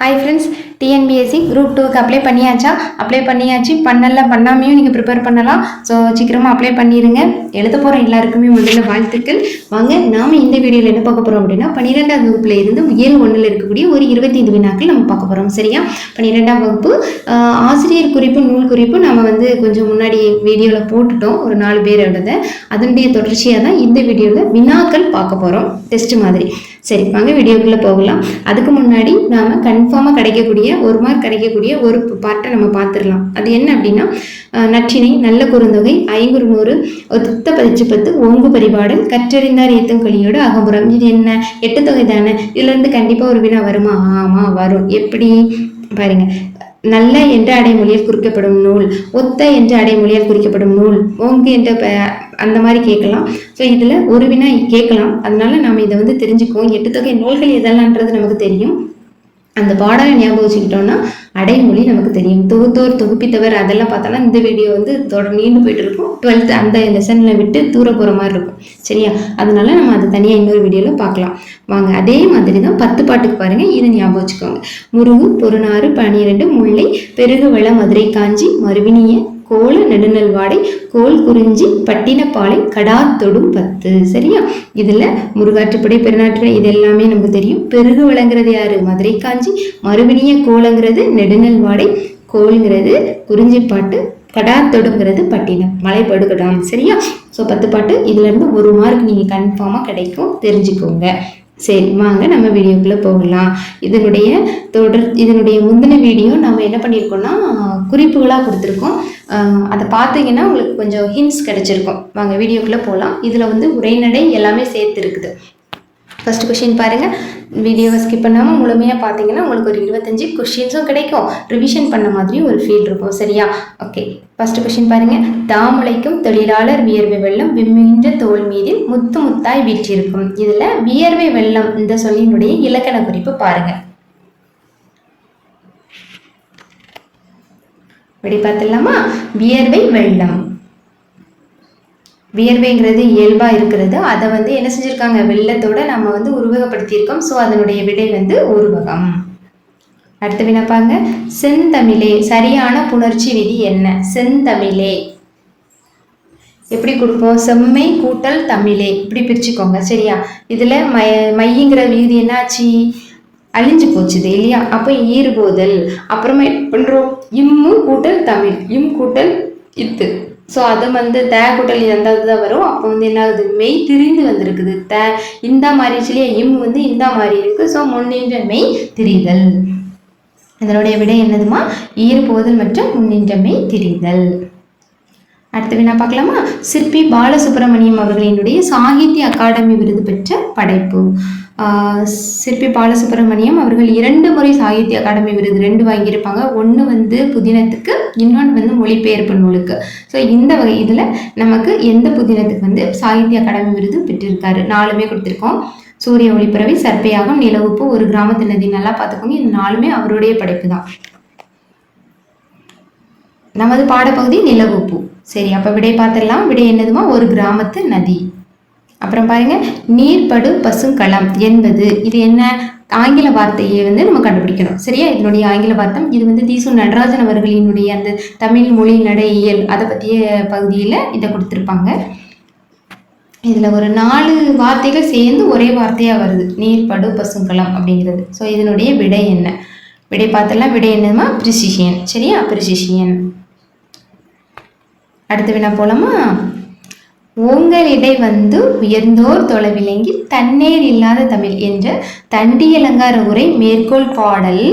Hi friends TNPSC group டூக்கு apply பண்ணியாச்சா? Apply பண்ணியாச்சு. பண்ணல பண்ணாமையும் நீங்கள் ப்ரிப்பேர் பண்ணலாம். ஸோ சீக்கிரமாக அப்ளை பண்ணிடுங்க எழுத போகிற எல்லாருக்குமே முதல்ல வாழ்த்துக்கள். வாங்க நாம் இந்த வீடியோவில் என்ன பார்க்க போகிறோம் அப்படின்னா பன்னிரெண்டாம் வகுப்பில் இருந்து இயல் ஒன்றில் இருக்கக்கூடிய ஒரு இருபத்தைந்து வினாக்கள் நம்ம பார்க்க போகிறோம் சரியா? பன்னிரெண்டாம் வகுப்பு ஆசிரியர் குறிப்பு நூல் குறிப்பு நம்ம வந்து கொஞ்சம் முன்னாடி வீடியோவில் போட்டுட்டோம். ஒரு நாலு பேரோடத அதனுடைய தொடர்ச்சியாக தான் இந்த வீடியோவில் வினாக்கள் பார்க்க போகிறோம் டெஸ்ட் மாதிரி. சரி வாங்க வீடியோக்குள்ளே போகலாம். அதுக்கு முன்னாடி நாம் கன்ஃபார்மாக கிடைக்கக்கூடிய ஒரு மார்க் கிடைக்கக்கூடிய ஒரு பார்ட்டை நம்ம பார்த்துடலாம். அது என்ன அப்படின்னா நற்றினை நல்ல குறுந்தொகை ஐங்குறு நூறு ஒத்த பதிச்சு பத்து ஓங்கு பரிபாடல் கற்றறிந்தார் ஏத்தும் கலியோடு அகபுரம் இது என்ன? எட்டு தொகை தானே? இதுலேருந்து கண்டிப்பாக ஒரு வினா வருமா? ஆமாம் வரும். எப்படி? பாருங்க. நல்ல என்ற அடைமொழியில் குறிக்கப்படும் நூல் ஒத்த என்ற அடைமொழியால் குறிக்கப்படும் நூல் ஓங்கு என்ற அந்த மாதிரி கேட்கலாம். ஸோ இதில் ஒரு வினா கேட்கலாம். அதனால நாம் இதை வந்து தெரிஞ்சுக்குவோம். எட்டு தொகை நூல்கள் எதெல்லாம்ன்றது நமக்கு தெரியும். அந்த பாடலை ஞாபகம் வச்சுக்கிட்டோம்னா அடைமொழி நமக்கு தெரியும். தொகுத்தோர் தொகுப்பித்தவர் அதெல்லாம் பார்த்தோன்னா இந்த வீடியோ வந்து தொடர் நீண்டு போயிட்டு இருக்கும் டுவெல்த் அந்த லெசனில் விட்டு தூர போகிற மாதிரி இருக்கும். சரியா? அதனால நம்ம அதை தனியாக இன்னொரு வீடியோவில் பார்க்கலாம். வாங்க அதே மாதிரி தான் பத்து பாட்டுக்கு பாருங்கள் இதை ஞாபகம் வச்சுக்கோங்க. முருகு பொருநாறு பனிரெண்டு முல்லை பெருகுவள மதுரை காஞ்சி மறுவினிய கோல நெடுநல் வாடை கோல் குறிஞ்சி பட்டினப்பாலை கடாத்தொடும் பத்து. சரியா? இதில் முருகாற்றுப்படை பெருநாற்று இது எல்லாமே நமக்கு தெரியும். பெருகு விளங்குறது யாரு? மதுரை காஞ்சி. மறுவினிய கோலங்கிறது நெடுநல் வாடை கோல்ங்கிறது குறிஞ்சிப்பாட்டு கடாத்தொடுங்கிறது பட்டினம். மலைப்படுகடாம். சரியா? ஸோ பத்து பாட்டு. இதுலேருந்து ஒரு மார்க் நீங்கள் கன்ஃபார்மாக கிடைக்கும். தெரிஞ்சுக்கோங்க. சரி வாங்க நம்ம வீடியோக்குள்ளே போகலாம். இதனுடைய தொடர் இதனுடைய முந்தின வீடியோ நம்ம என்ன பண்ணியிருக்கோம்னா குறிப்புகளாக கொடுத்துருக்கோம். ஆஹ் அதை பார்த்தீங்கன்னா உங்களுக்கு கொஞ்சம் ஹிண்ட்ஸ் கிடைச்சிருக்கும். வாங்க வீடியோக்குள்ளே போகலாம் இதில் வந்து உரைநடை எல்லாமே சேர்த்து இருக்குது ஃபர்ஸ்ட் கொஷின் பாருங்கள் வீடியோவை ஸ்கிப் பண்ணாமல் முழுமையாக பார்த்தீங்கன்னா உங்களுக்கு ஒரு இருபத்தஞ்சு கொஷின்ஸும் கிடைக்கும். ரிவிஷன் பண்ண மாதிரியும் ஒரு ஃபீல் இருக்கும். சரியா? ஓகே ஃபர்ஸ்ட் கொஷின் பாருங்கள் தாமலைக்கும் தொழிலாளர் வியர்வை வெள்ளம் விம்மின்ற தோல் மீதில் முத்து முத்தாய் வீற்றிருக்கும் இதில் வியர்வை வெள்ளம் இந்த சொல்லினுடைய இலக்கண குறிப்பு பாருங்கள் இப்படி பார்த்துடலாமா வியர்வை வெள்ளம். வியர்வைங்கிறது இயல்பாக இருக்கிறது. அதை வந்து என்ன செஞ்சுருக்காங்க? வெள்ளத்தோட நம்ம வந்து உருவகப்படுத்தியிருக்கோம். ஸோ அதனுடைய விடை வந்து உருவகம். அடுத்து வினப்பாங்க செந்தமிழே. சரியான புணர்ச்சி விதி என்ன? செந்தமிழே. எப்படி கொடுப்போம்? செம்மை கூட்டல் தமிழே. இப்படி பிரிச்சுக்கோங்க. சரியா? இதில் மை மையங்கிற விகுதி என்னாச்சு? அழிஞ்சு போச்சுது இல்லையா? அப்போ ஈறுபோதல். அப்புறமா பண்ணுறோம் இம்மு கூட்டல் தமிழ். இம் கூட்டல் இத்து. ஸோ அது வந்து தே குட்டலி அந்த தான் வரும். அப்போ வந்து என்ன ஆகுது மெய் திரிந்து வந்திருக்குது. த இந்த மாதிரி இல்லையா இம் வந்து இந்த மாதிரி இருக்கு. ஸோ முன்னின்ற மெய் திரிதல். இதனுடைய விடை என்னதுமா? ஈறுபோதல் மற்றும் முன்னின்ற மெய் திரிதல். அடுத்த வினா பார்க்கலாமா? சிற்பி பாலசுப்ரமணியம் அவர்களினுடைய சாகித்ய அகாடமி விருது பெற்ற படைப்பு. சிற்பி பாலசுப்ரமணியம் அவர்கள் இரண்டு முறை சாகித்ய அகாடமி விருது ரெண்டு வாங்கியிருப்பாங்க. ஒன்று வந்து புதினத்துக்கு இன்னொன்று வந்து மொழிபெயர்ப்பு நூலுக்கு. ஸோ இந்த வகை இதில் நமக்கு எந்த புதினத்துக்கு வந்து சாகித்ய அகாடமி விருது பெற்றிருக்காரு? நாலுமே கொடுத்துருக்கோம். சூரிய ஒளிப்பறவை சர்ப்பையாகும் நிலவுப்பு ஒரு கிராமத்து நதி. நல்லா பார்த்துக்கோங்க. இந்த நாலுமே அவருடைய படைப்பு தான். நமது பாடப்பகுதி நிலவுப்பு சரி அப்போ விடை பார்த்துடலாம். விடை என்னதுமா? ஒரு கிராமத்து நதி. அப்புறம் பாருங்க நீர்படு பசுங்களம் என்பது இது என்ன? ஆங்கில வார்த்தையை வந்து நம்ம கண்டுபிடிக்கணும். சரியா? இதனுடைய ஆங்கில வார்த்தம் இது வந்து தீசு நடராஜன் அவர்களினுடைய அந்த தமிழ் மொழி நடையியல் அதை பற்றிய பகுதியில் இதை கொடுத்துருப்பாங்க. இதில் ஒரு நாலு வார்த்தைகள் சேர்ந்து ஒரே வார்த்தையாக வருது. நீர்படு பசுங்களம் அப்படிங்கிறது. ஸோ இதனுடைய விடை என்ன? விடை பார்த்தலாம் விடை என்னதுமா? பிரிசிஷியன் சரியா? பிரிசிஷியன் அடுத்த வினா போலாமா? உங்களிடை வந்து உயர்ந்தோர் தொலைவிலங்கி தண்ணீர் இல்லாத தமிழ் என்ற தண்டியலங்கார உரை மேற்கோள் பாடல்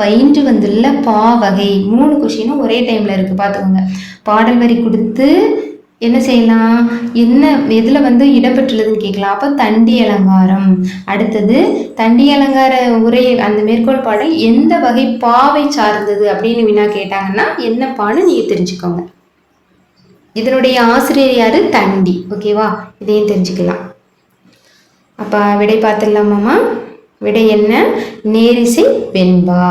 பயின்று வந்துள்ள பா வகை. மூணு கொஷினும் ஒரே டைம்ல இருக்கு. பார்த்துக்கோங்க. பாடல் வரி கொடுத்து என்ன செய்யலாம்? என்ன எதில் வந்து இடம்பெற்றுள்ளதுன்னு கேட்கலாம். அப்போ தண்டி அலங்காரம் அடுத்தது தண்டி அலங்கார உரை அந்த மேற்கோள் பாடல் எந்த வகை பாவை சார்ந்தது அப்படின்னு வினா கேட்டாங்கன்னா என்ன பான்னு நீங்கள் தெரிஞ்சுக்கோங்க. இதனுடைய ஆசிரியர் யாரு? தண்டி. ஓகேவா இதையும் தெரிஞ்சுக்கலாம். அப்போ விடை பார்த்துடலாமாம்மா விடை என்ன? நேரிசை வெண்பா.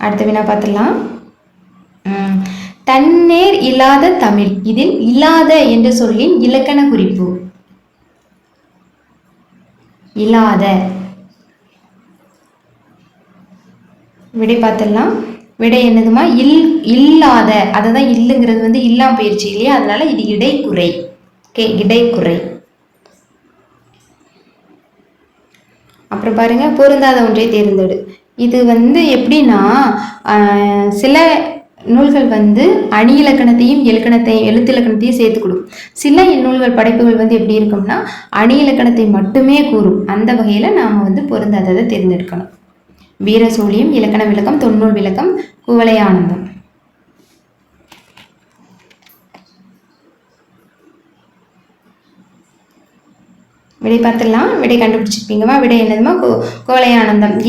அடுத்த வினா பார்த்துடலாம். தன்னேர் இல்லாத தமிழ். இதில் இல்லாத என்ற சொல்லின் இலக்கண குறிப்பு. இல்லாத. விடை பார்த்துடலாம். விடை என்னதுமா? இல் இல்லாத அதை தான் இல்லுங்கிறது வந்து இல்லாம போயிடுச்சு இல்லையா? அதனால இது இடைக்குறை. ஓகே இடைக்குறை. அப்புறம் பாருங்க பொருந்தாத ஒன்றை தேர்ந்தெடு. இது வந்து எப்படின்னா சில நூல்கள் வந்து அணி இலக்கணத்தையும் இலக்கணத்தையும் எழுத்து இலக்கணத்தையும் சேர்த்து கொடுக்கும் சில நூல்கள் படைப்புகள் வந்து எப்படி இருக்கும்னா அணி இலக்கணத்தை மட்டுமே கூறும். அந்த வகையில் நாம் வந்து பொருந்தாததை தேர்ந்தெடுக்கணும். வீரசூழியம் இலக்கண விளக்கம் தொன்னூல் விளக்கம் குவளை ஆனந்தம். விடை பார்த்துடலாம். விடை கண்டுபிடிச்சிருப்பீங்கம்மா. விடை என்னதுமா கோ கோலை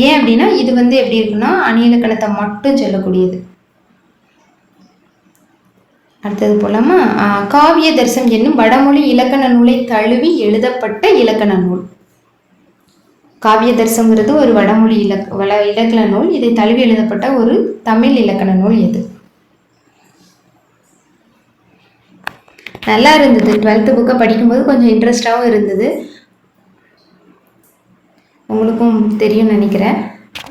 ஏன் அப்படின்னா இது வந்து எப்படி இருக்குன்னா அணியலக்கணத்தை மட்டும் சொல்லக்கூடியது. அடுத்தது போலாமா? காவிய தரிசனம் என்னும் வடமொழி இலக்கண நூலை தழுவி எழுதப்பட்ட இலக்கண நூல். காவியதர்சங்கிறது ஒரு வடமொழி இலக் வள இலக்கண நூல். இதை தழுவி எழுதப்பட்ட ஒரு தமிழ் இலக்கண நூல் எது நல்லா இருந்தது. டுவெல்த்து புக்கை படிக்கும்போது கொஞ்சம் இன்ட்ரெஸ்டாகவும் இருந்தது. உங்களுக்கும் தெரியும் நினைக்கிறேன்.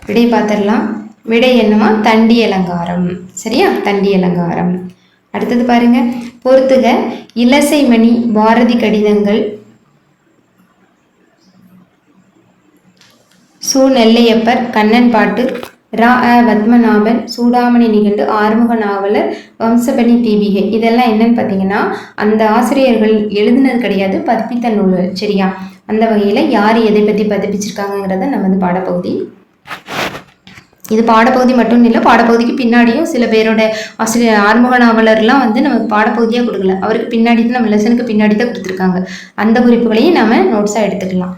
விடை பார்த்துடலாம். விடை என்னமா தண்டி அலங்காரம். சரியா? தண்டி அலங்காரம். அடுத்தது பாருங்க. பொறுத்துக இலசைமணி பாரதி கடிதங்கள் சு நெல்லையப்பர் கண்ணன் பாட்டு ரா. அ. பத்மநாபன் சூடாமணி நிகண்டு ஆறுமுக நாவலர் வம்சபணி தீபிகை இதெல்லாம் என்னன்னு பார்த்தீங்கன்னா அந்த ஆசிரியர்கள் எழுதினது கிடையாது பதிப்பித்த நூல்கள் சரியா? அந்த வகையில் யார் எதை பற்றி பதிப்பிச்சிருக்காங்கிறத நம்ம வந்து பாடப்பகுதி. இது பாடப்பகுதி மட்டும் இல்லை பாடப்பகுதிக்கு பின்னாடியும் சில பேரோட ஆசிரியர் ஆறுமுக நாவலர்லாம் வந்து நமக்கு பாடப்பகுதியாக கொடுக்கல. அவருக்கு பின்னாடி தான் நம்ம லெசனுக்கு பின்னாடி தான் கொடுத்துருக்காங்க. அந்த குறிப்புகளையும் நம்ம நோட்ஸாக எடுத்துக்கலாம்.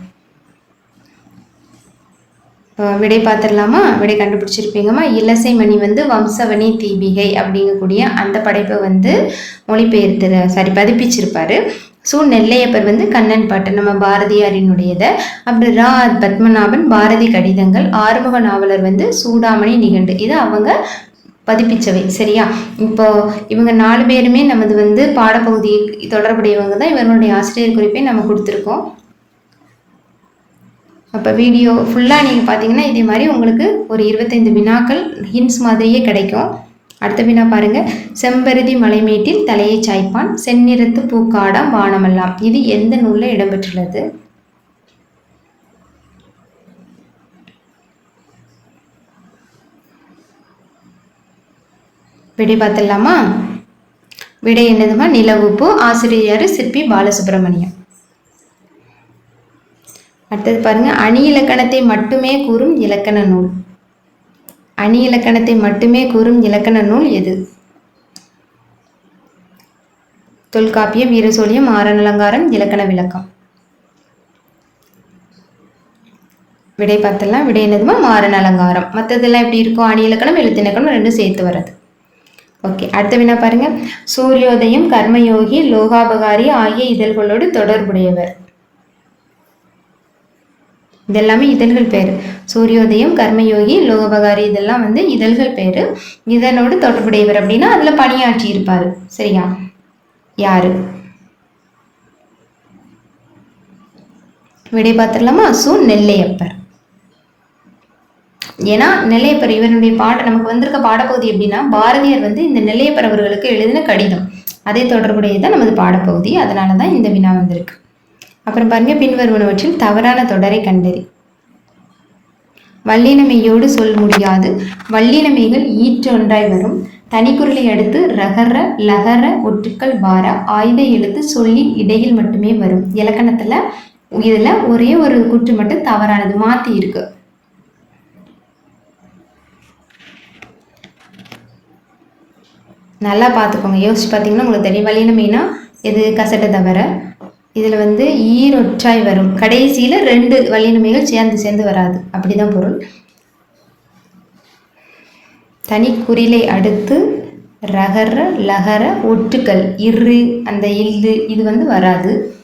விடை பார்த்துடலாமா? விடை கண்டுபிடிச்சிருப்பீங்கம்மா? இலசை மணி வந்து வம்சவனி தீபிகை அப்படிங்கக்கூடிய அந்த படைப்பை வந்து மொழிபெயர்த்து சாரி பதிப்பிச்சிருப்பாரு. ஸோ நெல்லையப்பர் வந்து கண்ணன் பாட்டு நம்ம பாரதியாரினுடையதை. அப்புறம் ரா பத்மநாபன் பாரதி கடிதங்கள். ஆறுமுக நாவலர் வந்து சூடாமணி நிகண்டு. இது அவங்க பதிப்பிச்சவை சரியா? இப்போ இவங்க நாலு பேருமே நமது வந்து பாடப்பகுதி தொடர்புடையவங்க தான். இவர்களுடைய ஆசிரியர் குறிப்பை நம்ம கொடுத்துருக்கோம். அப்போ வீடியோ ஃபுல்லாக நீங்கள் பார்த்தீங்கன்னா இதே மாதிரி உங்களுக்கு ஒரு இருபத்தைந்து வினாக்கள் ஹின்ஸ் மாதிரியே கிடைக்கும். அடுத்த வினா பாருங்க. செம்பருதி மலைமேட்டில் தலையை சாய்ப்பான் செந்நிறத்து பூக்காடாம் வானமெல்லாம். இது எந்த நூலில் இடம்பெற்றுள்ளது? விடை பார்த்துடலாமா? விடை என்னதுமா? நிலவுப்பு ஆசிரியர் சிற்பி பாலசுப்ரமணியம். அடுத்தது பாருங்க அணி இலக்கணத்தை மட்டுமே கூறும் இலக்கண நூல். அணி இலக்கணத்தை மட்டுமே கூறும் இலக்கண நூல் எது? தொல்காப்பியம் வீரசோழியம் ஆரணலங்காரம் இலக்கண விளக்கம். விடை பார்த்தலாம் விடை என்னதுமா? மாறன் அலங்காரம் மற்றதெல்லாம் எப்படி இருக்கும் அணி இலக்கணம் எழுத்திலக்கணம் ரெண்டும் சேர்த்து வர்றது. ஓகே அடுத்த வினா பாருங்க. சூரியோதயம் கர்மயோகி லோகாபகாரி ஆகிய இதழ்களோடு தொடர்புடையவர். இதெல்லாமே இதழ்கள் பேர். சூரியோதயம் கர்மயோகி லோகபகாரி இதெல்லாம் வந்து இதழ்கள் பேர். இதனோடு தொடர்புடையவர் அப்படின்னா அதில் பணியாற்றி இருப்பார் சரியா? யாரு? விடை பார்த்துடலாமா? சு நெல்லையப்பர். ஏன்னா நெல்லையப்பர் இவருடைய பாட நமக்கு வந்திருக்க பாடப்பகுதி எப்படின்னா பாரதியார் வந்து இந்த நெல்லையப்பர் அவர்களுக்கு எழுதின கடிதம். அதே தொடர்புடையதான் நமது பாடப்பகுதி. அதனால தான் இந்த வினா வந்திருக்கு. அப்புறம் பாருங்க பின்வருவனவற்றில் தவறான தொடரை கண்டறி. வல்லினமையோடு சொல் முடியாது. வல்லினமைகள் ஈற்றொன்றாய் வரும். தனிக்குரலை அடுத்து ரகர லகர ஒற்றுக்கள் வார ஆயுத எழுத்து சொல்லின் இடையில் மட்டுமே வரும். இலக்கணத்துல இதுல ஒரே ஒரு குற்று மட்டும் தவறானது மாத்தி இருக்கு. நல்லா பார்த்துக்கோங்க யோசிச்சு பார்த்தீங்கன்னா உங்களுக்கு தெரியும். வல்லினமைனா இது கசட்டை தவிர. இதில் வந்து ஈரொற்றாய் வரும். கடைசியில் ரெண்டு வல்லினமைகள் சேர்ந்து சேர்ந்து வராது. அப்படிதான் பொருள். தனி குறிலை அடுத்து ரகர லகர ஒட்டுக்கள் இரு அந்த இல்லு இது வந்து வராது.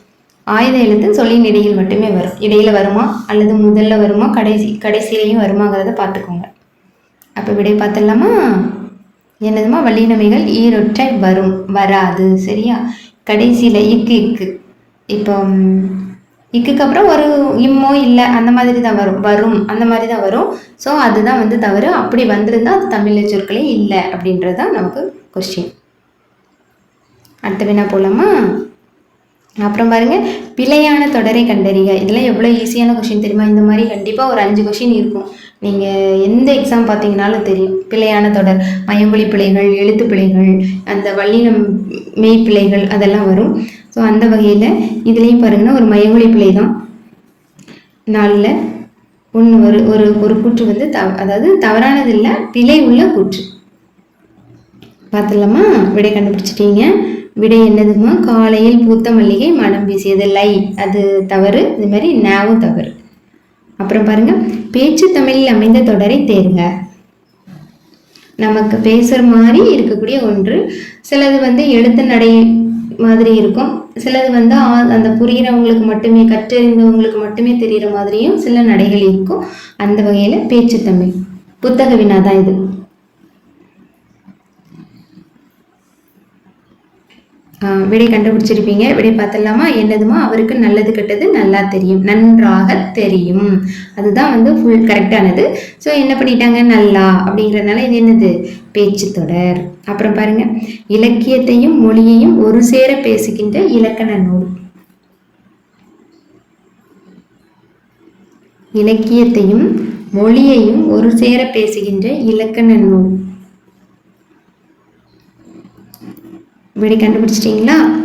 ஆயுத எழுத்து சொல்லின் இடையில் மட்டுமே வரும். இடையில் வருமா? அல்லது முதல்ல வருமா? கடைசி கடைசியிலையும் வருமாங்கிறத பார்த்துக்கோங்க. அப்போ விடை பார்த்துடலாமா? என்னதுமா? வல்லினமைகள் ஈரொற்றை வரும். வராது. சரியா? கடைசியில் இக்கு இக்கு. இப்போ இக்குக்கு அப்புறம் ஒரு இம்மோ இல்லை அந்த மாதிரி தான் வரும் வரும் அந்த மாதிரி தான் வரும். ஸோ அதுதான் வந்து தவறு. அப்படி வந்திருந்தால் அது தமிழ் சொற்களே இல்லை அப்படின்றது தான் நமக்கு கொஸ்டின் அடுத்த வினா போகலாமா அப்புறம் பாருங்க பிழையான தொடரை கண்டறிக இதெல்லாம் எவ்வளோ ஈஸியான கொஷின் தெரியுமா? இந்த மாதிரி கண்டிப்பாக ஒரு அஞ்சு கொஷின் இருக்கும். நீங்கள் எந்த எக்ஸாம் பார்த்தீங்கனாலும் தெரியும். பிழையான தொடர் மயமொழி பிழைகள் எழுத்து பிழைகள் அந்த வள்ளினம் மெய் பிழைகள் அதெல்லாம் வரும். ஸோ அந்த வகையில் இதுலேயும் பாருங்கன்னா ஒரு மயமொழி பிழை தான் நாளில் ஒன்று ஒரு ஒரு ஒரு கூற்று வந்து தவ அதாவது தவறானது இல்லை பிழை உள்ள கூற்று. பார்த்துடலாமா விடை கண்டுபிடிச்சிட்டீங்க. விடை என்னதுமா? காலையில் பூத்த மல்லிகை மனம் வீசியது லை. அது தவறு இது மாதிரி நாவும் தவறு. அப்புறம் பாருங்க பேச்சு தமிழில் அமைந்த தொடரை தேர்க. நமக்கு பேசுகிற மாதிரி இருக்கக்கூடிய ஒன்று. சிலது வந்து எழுத்து நடை மாதிரி இருக்கும். சிலது வந்து ஆ- அந்த புரிகிறவங்களுக்கு மட்டுமே கற்றறிந்தவங்களுக்கு மட்டுமே தெரிகிற மாதிரியும் சில நடைகள் இருக்கும். அந்த வகையில் பேச்சு தமிழ் புத்தக வினா தான் இது. விடை கண்டுபிடிச்சிருப்பீங்க. விடை பார்த்துடலாமா? என்னதுமா? அவருக்கு நல்லது கெட்டது நல்லா தெரியும். நன்றாக தெரியும். அதுதான் வந்து ஃபுல் கரெக்டானது ஸோ என்ன பண்ணிட்டாங்க? நல்லா. அப்படிங்கிறதுனால இது என்னது? பேச்சு தொடர். அப்புறம் பாருங்க. இலக்கியத்தையும் மொழியையும் ஒரு சேர பேசுகின்ற இலக்கண நூல். இலக்கியத்தையும் மொழியையும் ஒரு சேர பேசுகின்ற இலக்கண நூல். விடை கண்டுபிடிச்சிட்டிங்களா?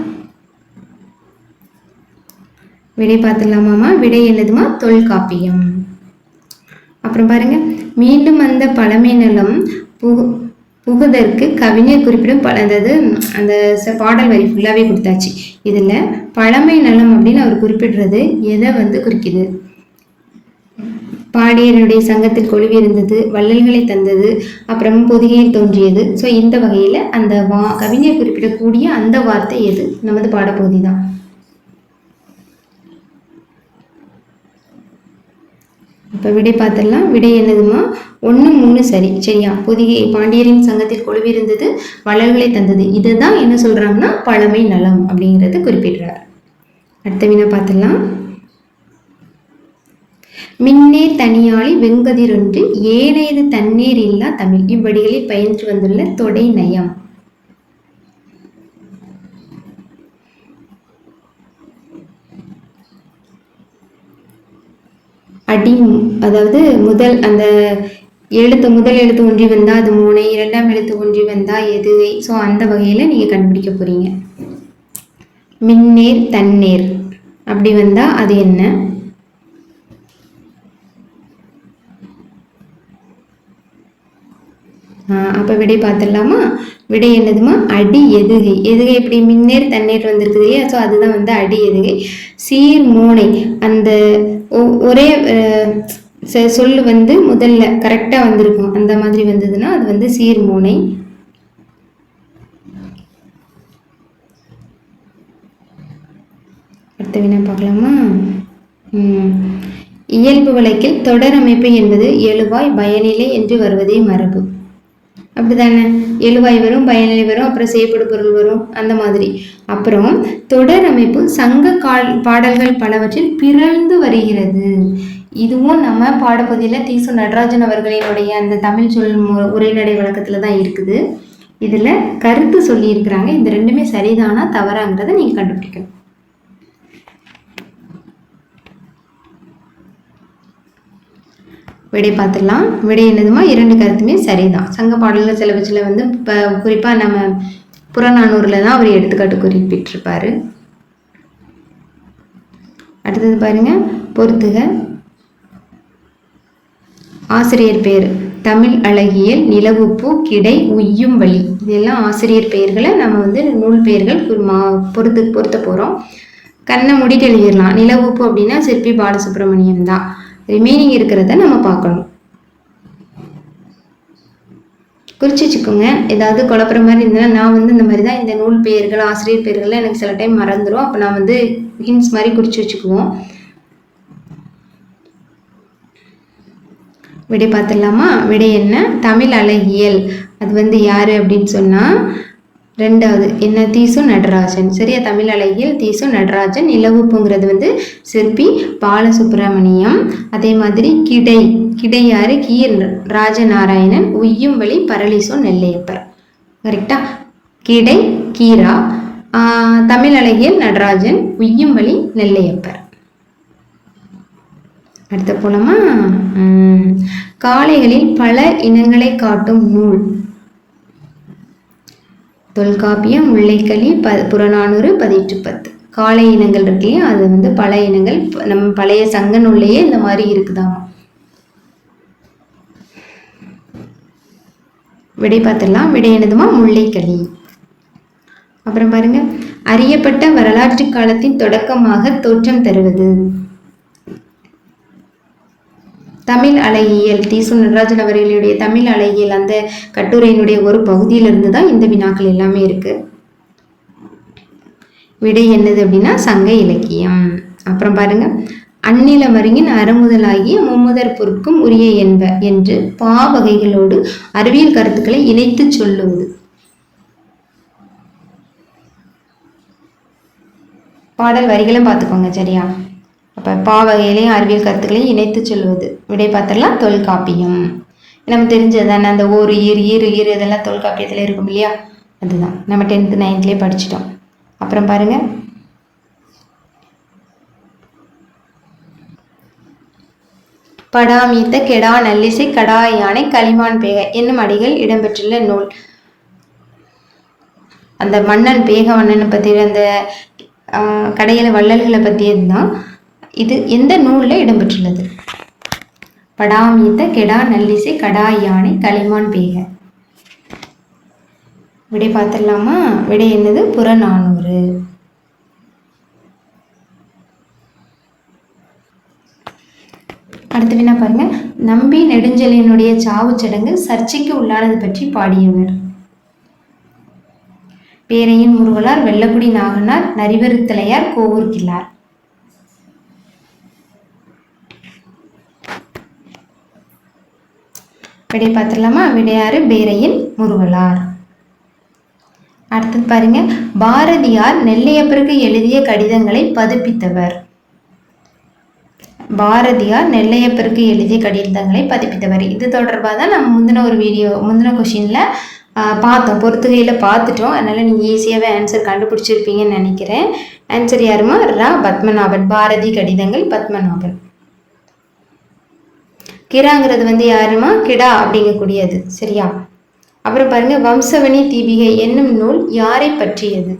விடை பார்த்துடலாமாம்மா? விடை என்னதுமா தொல்காப்பியம் அப்புறம் பாருங்க. மீண்டும் அந்த பழமை நலம் புகு புகுதற்கு கவிஞர் குறிப்பிடும் பல அதாவது அந்த ச- பாடல் வரி ஃபுல்லாகவே கொடுத்தாச்சு. இதில் பழமை நலம் அப்படின்னு அவர் குறிப்பிடுறது எதை வந்து குறிக்குது? பாடியருடைய சங்கத்தில் கொழுவி இருந்தது வள்ளல்களை தந்தது அப்புறம் பொதிகையில் தோன்றியது. ஸோ இந்த வகையில் அந்த வா கவிஞர் குறிப்பிடக்கூடிய அந்த வார்த்தை எது? நமது பாடப்பகுதி தான் இப்போ விடை பார்த்துடலாம். விடை என்னதுமா? ஒன்று மூணு சரி. சரியா? பொதிகை பாண்டியரின் சங்கத்தில் கொழுவி இருந்தது தந்தது. இதுதான் என்ன சொல்கிறாங்கன்னா பழமை நலம் அப்படிங்கிறது குறிப்பிடுறார். அடுத்த வினா பார்த்துடலாம். மின்னே தனியாளி வெங்கதிரொன்று ஏனையது தண்ணீர் இல்லா தமிழ். இவ்வடிகளில் பயின்று வந்துள்ள தொடை நயம். அடி அதாவது முதல் அந்த எழுத்து முதல் எழுத்து ஒன்றி வந்தால் அது மூணு இரண்டாம் எழுத்து ஒன்றி வந்தால் எது? ஸோ அந்த வகையில் நீங்கள் கண்டுபிடிக்க போறீங்க. மின்னேர் தண்ணீர். அப்படி வந்தா அது என்ன? அப்போ விடை பார்த்துடலாமா? விடை என்னதுமா? அடி எதுகை. எதுகை இப்படி மின்னேர் தண்ணீர் வந்திருக்குது இல்லையா? ஸோ அதுதான் வந்து அடி எதுகை. சீர் மூனை. அந்த ஒ- ஒரே அஹ், சொல்லு வந்து முதல்ல கரெக்டாக வந்திருக்கும். அந்த மாதிரி வந்ததுன்னா அது வந்து சீர் மூனை. அடுத்த வினா பார்க்கலாமா? இயல்பு வழக்கில் தொடர் அமைப்பு என்பது எழுவாய் பயனிலை என்று வருவதே மரபு. அப்படிதானே? எழுவாய் வரும் பயனிலை வரும் அப்புறம் செய்யப்படு பொருள் வரும் அந்த மாதிரி. அப்புறம் தொடர் அமைப்பு சங்க கால் பாடல்கள் பலவற்றில் பிறழ்ந்து வருகிறது. இதுவும் நம்ம பாடப்பகுதியில் தீசு நடராஜன் அவர்களினுடைய அந்த தமிழ் சொல் மு- உரைநடை வழக்கத்தில் தான் இருக்குது. இதில் கருத்து சொல்லியிருக்கிறாங்க. இந்த ரெண்டுமே சரிதானா தவறாங்கிறத நீங்கள் கண்டுபிடிக்கணும். விடை பார்த்துடலாம். விடை என்னதுமா? இரண்டு கருத்துமே சரிதான். சங்க பாடல்கள் சிலவற்றில் வந்து இப்போ குறிப்பாக நம்ம புறநானூரில் தான் அவர் எடுத்துக்காட்டு குறிப்பிட்டிருப்பாரு. அடுத்தது பாருங்க. பொறுத்துக. ஆசிரியர் பெயர் தமிழ் அழகியல் நிலவுப்பூ கிடை உய்யும் வழி. இதெல்லாம் ஆசிரியர் பெயர்களை நம்ம வந்து நூல் பெயர்கள் மா- பொறுத்து பொருத்த போகிறோம் கண்ணை மூடிட்டு எழுதிடலாம். நிலவுப்பு அப்படின்னா சிற்பி பாலசுப்ரமணியம் தான். ரிமைனிங் இருக்கிறத நம்ம பார்க்கணும். குறிச்சு வச்சுக்கோங்க. ஏதாவது குழப்புற மாதிரி இருந்ததுன்னா நான் வந்து இந்த மாதிரி தான் இந்த நூல் பெயர்கள் ஆசிரியர் பெயர்கள்லாம் எனக்கு சில டைம் மறந்துடும் அப்போ நான் வந்து ஹின்ஸ் மாதிரி குறிச்சு வச்சுக்குவோம். விடை பார்த்துடலாமா? விடை என்ன? தமிழ் அழகியல். அது வந்து யார் அப்படின்னு சொன்னால் ரெண்டாவது என்ன தீசு நடராஜன்? சரியா தமிழ் அழகியல் தீசு நடராஜன் இலவுப்புங்கிறது வந்து சிற்பி பாலசுப்ரமணியம். அதே மாதிரி கிடை கிடையாறு கீ ராஜநாராயணன் உய்யும் வழி பரளிசோ நெல்லையப்பர். கரெக்டா கிடை கீரா தமிழ் அழகியல் நடராஜன் உய்யும் வழி நெல்லையப்பர். அடுத்த போலமா? காளைகளில் பல இனங்களை காட்டும் நூல். தொல்காப்பியம் முல்லைக்கலி ப புறநானூறு பதிற்று பத்து. காளை இனங்கள் இருக்கு இல்லையா அது வந்து பல இனங்கள் ப- நம்ம பழைய சங்க நூல்லையே இந்த மாதிரி இருக்குதாமா. விடை பார்த்துடலாம். விடை என்னதுமா? முல்லைக்கலி அப்புறம் பாருங்க. அறியப்பட்ட வரலாற்று காலத்தின் தொடக்கமாக தோற்றம் தருவது. தமிழ் அழகியல் சு. நடராஜன் அவர்களுடைய தமிழ் அழகியல் அந்த கட்டுரையினுடைய ஒரு பகுதியிலிருந்து தான் இந்த வினாக்கள் எல்லாமே இருக்கு. விடை என்னது அப்படின்னா சங்க இலக்கியம். அப்புறம் பாருங்க. அந்நிலமருங்கின் அறமுதலாகிய மும்முதற் பொருட்கும் உரிய என்ப என்று பா வகைகளோடு அறிவியல் கருத்துக்களை இணைத்து சொல்லுவது. பாடல் வரிகளும் பார்த்துக்கோங்க சரியா? இப்போ பாவகையிலையும் அறிவியல் கருத்துக்களையும் இணைத்து சொல்வது. விடை பார்த்தரலாம் தொல்காப்பியம் நம்ம தெரிஞ்சது தானே அந்த ஒரு ஈர் ஈர் ஈர் இதெல்லாம் தொல்காப்பியத்தில் இருக்கும் இல்லையா? அதுதான். நம்ம டென்த்து நைன்த்லேயே படிச்சிட்டோம். அப்புறம் பாருங்கள் படாமீத்த கெடா நல்லிசை கடா யானை களிமான் பேக. என்னும் அடிகள் இடம்பெற்றுள்ள நூல். அந்த மன்னன் பேகவண்ணனை பற்றி அந்த ஆஹ், கடையில வள்ளல்களை பற்றியது தான் இது எந்த நூலில் இடம்பெற்றுள்ளது? படாமீத்த கெடா நல்லிசை கடா யானை களிமான் பேக. விடை பார்த்துடலாமா? விடை என்னது? புறநானூறு. அடுத்து வேணா பாருங்க. நம்பி நெடுஞ்செழியனுடைய சாவுச் சடங்கு சர்ச்சைக்கு உள்ளானது பற்றி பாடியவர். பேரையின் முருகலார் வெள்ளக்குடி நாகனார் நரிவருத்தலையார் கோவூர் கிள்ளார் விடை பார்த்துடலாமா? விடையாறு பேரையின் முருகலார். அடுத்தது பாருங்க. பாரதியார் நெல்லையப்பருக்கு எழுதிய கடிதங்களை பதிப்பித்தவர். பாரதியார் நெல்லையப்பருக்கு எழுதிய கடிதங்களை பதிப்பித்தவர். இது தொடர்பாக தான் நம்ம முந்தின ஒரு வீடியோ முந்தின கொஷினில் பார்த்தோம். பொறுத்துகையில் பார்த்துட்டோம். அதனால் நீங்கள் ஈஸியாகவே ஆன்சர் கண்டுபிடிச்சிருப்பீங்கன்னு நினைக்கிறேன். ஆன்சர் யாருமா ரா. பத்மநாபன். பாரதி கடிதங்கள் பத்மநாபன். கிராங்கிறது வந்து யாருமா? கிடா அப்படிங்கக்கூடியது. சரியா? அப்புறம் பாருங்க வம்சவனி தீபிகை என்னும் நூல் யாரை பற்றியது?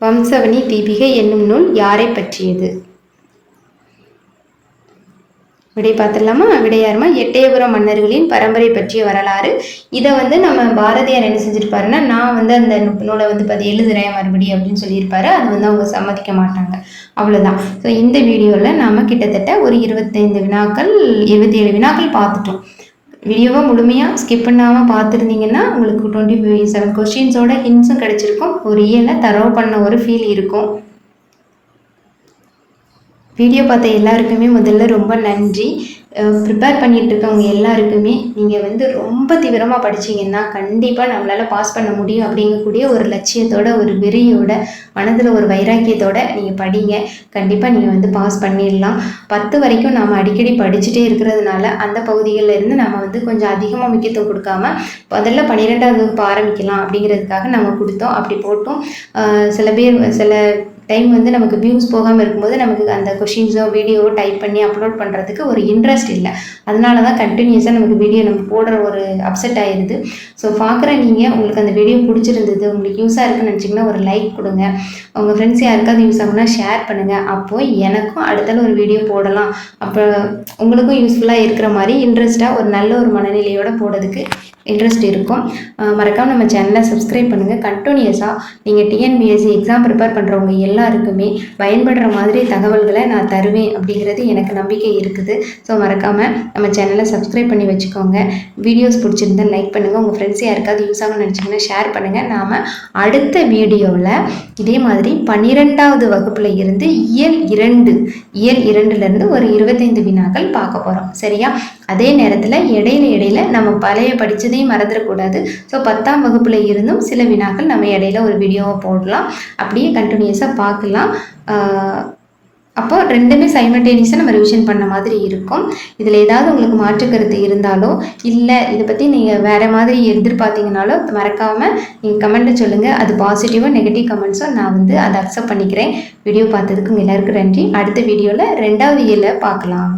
வம்சவனி தீபிகை என்னும் நூல் யாரை பற்றியது? விடை பார்த்துடலாமா? விடையாருமா? எட்டயபுரம் மன்னர்களின் பரம்பரை பற்றிய வரலாறு. இதை வந்து நம்ம பாரதியார் என்ன செஞ்சிருப்பாருன்னா நான் வந்து அந்த நூலை வந்து பதி எழுதுறேன் மறுபடியும் அப்படின்னு சொல்லியிருப்பாரு. அது வந்து அவங்க சம்மதிக்க மாட்டாங்க. அவ்வளோதான் ஸோ இந்த வீடியோவில் நாம் கிட்டத்தட்ட ஒரு இருபத்தைந்து வினாக்கள் இருபத்தி ஏழு வினாக்கள் பார்த்துட்டோம். வீடியோவை முழுமையாக ஸ்கிப் பண்ணாமல் பார்த்துருந்தீங்கன்னா உங்களுக்கு டுவெண்ட்டி செவன் கொஸ்டின்ஸோட ஹிண்ட்ஸும் கிடச்சிருக்கும். ஒரு இயலை தரவு பண்ண ஒரு ஃபீல் இருக்கும். வீடியோ பார்த்த எல்லாருக்குமே முதல்ல ரொம்ப நன்றி. ப்ரிப்பேர் பண்ணிகிட்டு இருக்கவங்க எல்லாருக்குமே நீங்கள் வந்து ரொம்ப தீவிரமாக படிச்சீங்கன்னா கண்டிப்பாக நம்மளால் பாஸ் பண்ண முடியும் அப்படிங்கக்கூடிய ஒரு லட்சியத்தோட ஒரு வெறியோட மனதில் ஒரு வைராக்கியத்தோட நீங்கள் படிங்க. கண்டிப்பாக நீங்கள் வந்து பாஸ் பண்ணிடலாம். பத்து வரைக்கும் நாம் அடிக்கடி படிச்சுட்டே இருக்கிறதுனால அந்த பகுதிகளில் இருந்து நம்ம வந்து கொஞ்சம் அதிகமாக முக்கியத்துவம் கொடுக்காம முதல்ல பன்னிரெண்டாவது வகுப்பு ஆரம்பிக்கலாம் அப்படிங்கிறதுக்காக நம்ம கொடுத்தோம். அப்படி போட்டோம். சில பேர் சில டைம் வந்து நமக்கு வியூஸ் போகாமல் இருக்கும்போது நமக்கு அந்த கொஷின்ஸோ வீடியோவோ டைப் பண்ணி அப்லோட் பண்ணுறதுக்கு ஒரு இன்ட்ரெஸ்ட் இல்லை. அதனால தான் கண்டினியூஸாக நமக்கு வீடியோ நம்ம போடுற ஒரு அப்செட் ஆயிடுது ஸோ பார்க்குற நீங்கள் உங்களுக்கு அந்த வீடியோ பிடிச்சிருந்தது உங்களுக்கு யூஸாக இருக்குன்னு நினச்சிங்கன்னா ஒரு லைக் கொடுங்க. உங்கள் ஃப்ரெண்ட்ஸ் யாருக்காவது யூஸ் ஆகுனா ஷேர் பண்ணுங்கள் அப்போது எனக்கும் அடுத்தால ஒரு வீடியோ போடலாம். அப்போ உங்களுக்கும் யூஸ்ஃபுல்லாக இருக்கிற மாதிரி இன்ட்ரெஸ்ட்டாக ஒரு நல்ல ஒரு மனநிலையோட போடுறதுக்கு இன்ட்ரெஸ்ட் இருக்கும். மறக்காமல் நம்ம சேனலை சப்ஸ்கிரைப் பண்ணுங்கள் கண்டினியூஸாக நீங்கள் டிஎன்பிஎஸ்சி எக்ஸாம் ப்ரிப்பேர் பண்ணுறவங்க எல்லாருக்குமே பயன்படுற மாதிரி தகவல்களை நான் தருவேன் அப்படிங்கிறது எனக்கு நம்பிக்கை இருக்குது. ஸோ மறக்காமல் நம்ம சேனலை சப்ஸ்கிரைப் பண்ணி வச்சுக்கோங்க. வீடியோஸ் பிடிச்சிருந்தா லைக் பண்ணுங்கள் உங்கள் ஃப்ரெண்ட்ஸ் யாருக்காவது யூஸ் ஆகும்னு நினச்சிங்கன்னா ஷேர் பண்ணுங்கள் நாம் அடுத்த வீடியோவில் இதே மாதிரி பன்னிரெண்டாவது வகுப்பில் இருந்து இயல் இரண்டு இயல் இரண்டுலேருந்து ஒரு இருபத்தைந்து வினாக்கள் பார்க்க போகிறோம் சரியா? அதே நேரத்தில் இடையில இடையில நம்ம பழைய படித்து படித்ததையும் மறந்துடக்கூடாது ஸோ பத்தாம் வகுப்பில் இருந்தும் சில வினாக்கள் நம்ம இடையில ஒரு வீடியோவை போடலாம். அப்படியே கண்டினியூஸாக பார்க்கலாம். அப்போ ரெண்டுமே சைமல்டேனியஸாக நம்ம ரிவிஷன் பண்ண மாதிரி இருக்கும். இதில் ஏதாவது உங்களுக்கு மாற்று கருத்து இருந்தாலோ இல்லை இதை பற்றி நீங்கள் வேறு மாதிரி எதிர்பார்த்தீங்கனாலோ மறக்காமல் நீங்கள் கமெண்ட்டை சொல்லுங்கள் அது பாசிட்டிவாக நெகட்டிவ் கமெண்ட்ஸோ நான் வந்து அதை அக்செப்ட் பண்ணிக்கிறேன். வீடியோ பார்த்ததுக்கு உங்கள் எல்லாருக்கும் நன்றி. அடுத்த வீடியோவில் ரெண்டாவது இயலை பார்க்கலாம்.